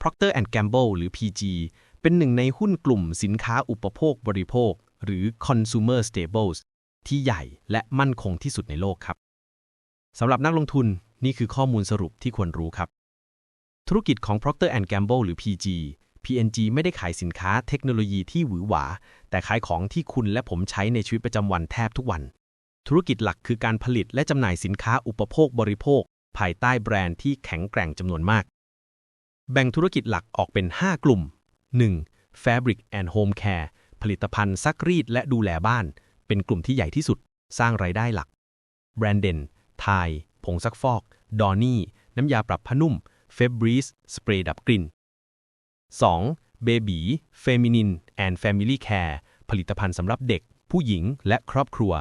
Procter Gamble หรือ PG เป็นหนึ่งในหุ้นกลุ่มสินค้าอุปโภคบริโภค หรือ consumer staples ที่ใหญ่และมั่นคงที่สุดในโลกครับสำหรับนักลงทุนนี่คือข้อมูลสรุปที่ควรรู้ครับ ธุรกิจของ Procter Gamble หรือ PG PNG ไม่ได้ขายสินค้าเทคโนโลยีที่หวือหวา แต่ขายของที่คุณและผมใช้ในชีวิตประจำวันแทบทุกวัน ธุรกิจหลักคือการผลิตและจำหน่ายสินค้าอุปโภคบริโภค ภายใต้แบรนด์ที่แข็งแกร่งจำนวนมาก แบ่งธุรกิจหลักออกเป็น 5 กลุ่ม 1. Fabric and Home Care ผลิตภัณฑ์ซักรีดและดูแลบ้าน เป็นกลุ่มที่ใหญ่ที่สุด สร้างไรายได้หลัก แบรนด์เด่นทยผงซักฟอก ดอนี่ น้ำยาปรับผ้านุ่ม เฟบรีสสเปรย์ดับกลิ่น 2. Baby Feminine and Family Care ผลิตภัณฑ์สำหรับเด็ก ผู้หญิงและครอบครัว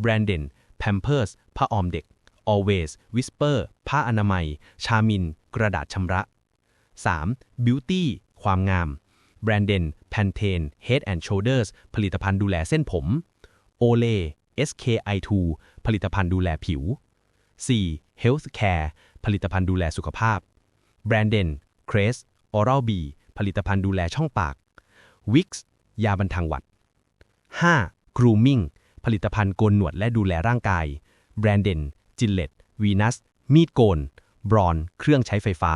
แบรนด์เด่น Pampers ผ้าออมเด็ก Always Whisper ผ้าอนามัย ชามิน กระดาษชำระ 3. Beauty ความงามแบรนด์เด่น Pantene Head and Shoulders ผลิตภัณฑ์ดูแลเส้นผม Olay SKI2 ผลิตภัณฑ์ดูแลผิว 4. Health Care ผลิตภัณฑ์ดูแลสุขภาพแบรนด์เด่น Crest Oral-B ผลิตภัณฑ์ดูแลช่องปาก Wix ยาบรรเทาหวัด 5. Grooming ผลิตภัณฑ์โกนหนวดและดูแลร่างกายแบรนด์เด่น Gillette Venus มีดโกน บรอน เครื่องใช้ไฟฟ้า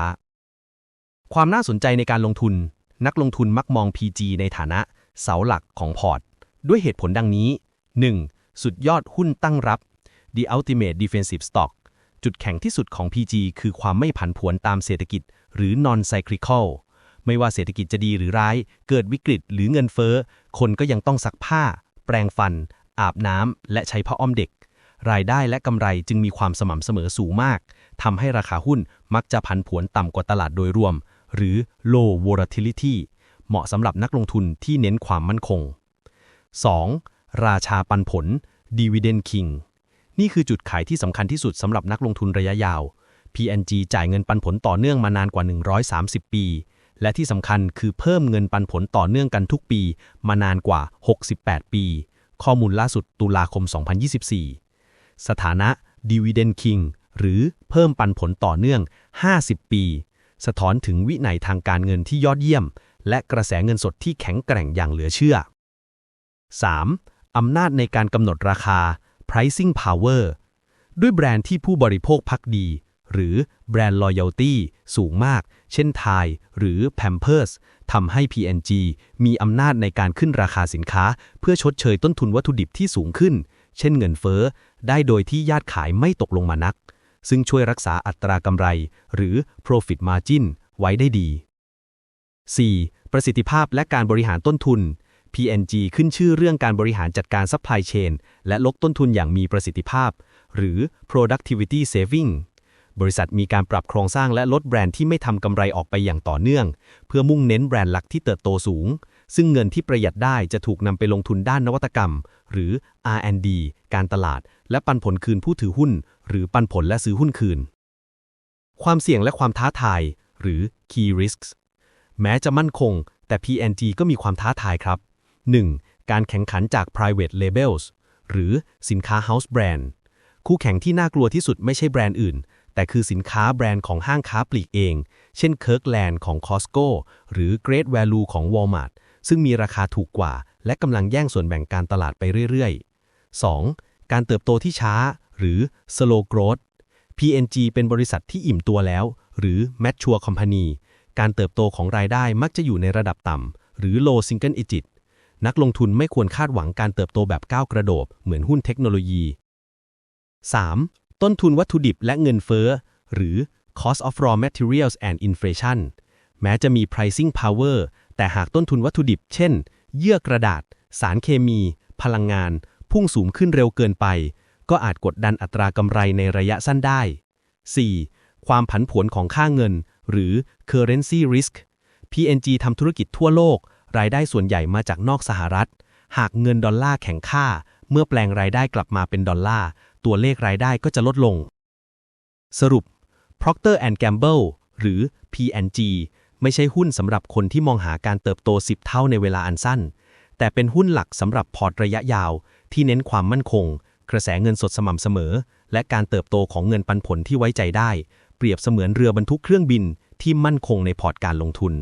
ความน่าสนใจในการลงทุน นักลงทุนมักมอง PG ในฐานะ เสาหลักของพอร์ต ด้วยเหตุผลดังนี้ 1. สุดยอดหุ้นตั้งรับ The Ultimate Defensive Stock จุดแข็งที่สุดของ PG คือความไม่ผันผวนตามเศรษฐกิจ หรือ non cyclical ไม่ว่าเศรษฐกิจจะดีหรือร้าย เกิดวิกฤตหรือเงินเฟ้อ คนก็ยังต้องซักผ้า แปรงฟัน อาบน้ำ และใช้ผ้าอ้อมเด็ก รายได้และกำไรจึงมีความสม่ำเสมอสูงมาก ทำให้ราคาหุ้นมักจะผันผวนต่ำกว่าตลาดโดยรวม หรือ low volatility เหมาะสำหรับนักลงทุนที่เน้นความมั่นคง 2. ราชาปันผล dividend king นี่คือจุดขายที่สำคัญที่สุดสำหรับนักลงทุนระยะยาว PNG จ่ายเงินปันผลต่อเนื่องมานานกว่า 130 ปี และที่สำคัญคือเพิ่มเงินปันผลต่อเนื่องกันทุกปี มานานกว่า 68 ปี ข้อมูลล่าสุดตุลาคม 2024 สถานะ Dividend King หรือเพิ่มปันผลต่อเนื่อง 50 ปี สะท้อนถึงวินัยทางการเงินที่ยอดเยี่ยม และกระแสเงินสดที่แข็งแกร่งอย่างเหลือเชื่อ 3. อำนาจในการกำหนดราคา pricing power ด้วยแบรนด์ที่ผู้บริโภคพักดี หรือแบรนด์ loyalty สูงมาก เช่นไทยหรือ Pampers ทำให้ PNG มีอำนาจในการขึ้นราคาสินค้า เพื่อชดเชยต้นทุนวัตถุดิบที่สูงขึ้น เช่นเงินเฟ้อ ได้โดยที่ยอดขายไม่ตกลงมานัก ซึ่งช่วยรักษาอัตรากำไร หรือ profit margin ไว้ได้ดี 4. ประสิทธิภาพและการบริหารต้นทุน PNG ขึ้นชื่อเรื่องการบริหารจัดการ supply chain และลดต้นทุนอย่างมีประสิทธิภาพ หรือ productivity saving บริษัทมีการปรับโครงสร้างและลดแบรนด์ที่ไม่ทำกำไรออกไปอย่างต่อเนื่อง เพื่อมุ่งเน้นแบรนด์หลักที่เติบโตสูง ซึ่งเงินที่ประหยัดได้จะถูกนำไปลงทุนด้านนวัตกรรม หรือ R&D การตลาด และปันผลคืนผู้ถือหุ้น หรือปันผลและซื้อหุ้นคืน ความเสี่ยงและความท้าทาย หรือ key risks แม้จะมั่นคง แต่ PNG ก็มีความท้าทายครับ 1. การแข่งขันจาก private labels หรือสินค้า house brand คู่แข่งที่น่ากลัวที่สุดไม่ใช่แบรนด์อื่น แต่คือสินค้าแบรนด์ของห้างค้าปลีกเอง เช่น Kirkland ของ Costco หรือ Great Value ของ Walmart ซึ่งมีราคาถูกกว่า และกำลังแย่งส่วนแบ่งการตลาดไปเรื่อยๆ 2. การเติบโตที่ช้า หรือ slow growth PNG เป็นบริษัทที่อิ่มตัวแล้ว หรือ mature company การเติบโตของรายได้มักจะอยู่ในระดับต่ำ หรือ low single digit นักลงทุนไม่ควรคาดหวังการเติบโตแบบก้าวกระโดด เหมือนหุ้นเทคโนโลยี 3. ต้นทุนวัตถุดิบและเงินเฟ้อ หรือ cost of raw materials and inflation แม้จะมี pricing power แต่หากต้นทุนวัตถุดิบ เช่น เยื่อกระดาษ สารเคมี พลังงาน พุ่งสูงขึ้นเร็วเกินไป ก็อาจกดดันอัตรากำไรในระยะสั้นได้ 4. ความผันผวนของค่าเงิน หรือ currency risk PNG ทำธุรกิจทั่วโลก รายได้ส่วนใหญ่มาจากนอกสหรัฐ หากเงินดอลลาร์แข็งค่า เมื่อแปลงรายได้กลับมาเป็นดอลลาร์ ตัวเลขรายได้ก็จะลดลง สรุป Procter Gamble หรือ P&G ไม่ใช่หุ้นสำหรับคนที่มองหาการเติบโต 10 เท่าในเวลาอันสั้น แต่เป็นหุ้นหลักสำหรับพอร์ตระยะยาว ที่เน้นความมั่นคง กระแสเงินสดสม่ำเสมอ และการเติบโตของเงินปันผลที่ไว้ใจได้ เปรียบเสมือนเรือบรรทุกเครื่องบินที่มั่นคงในพอร์ตการลงทุน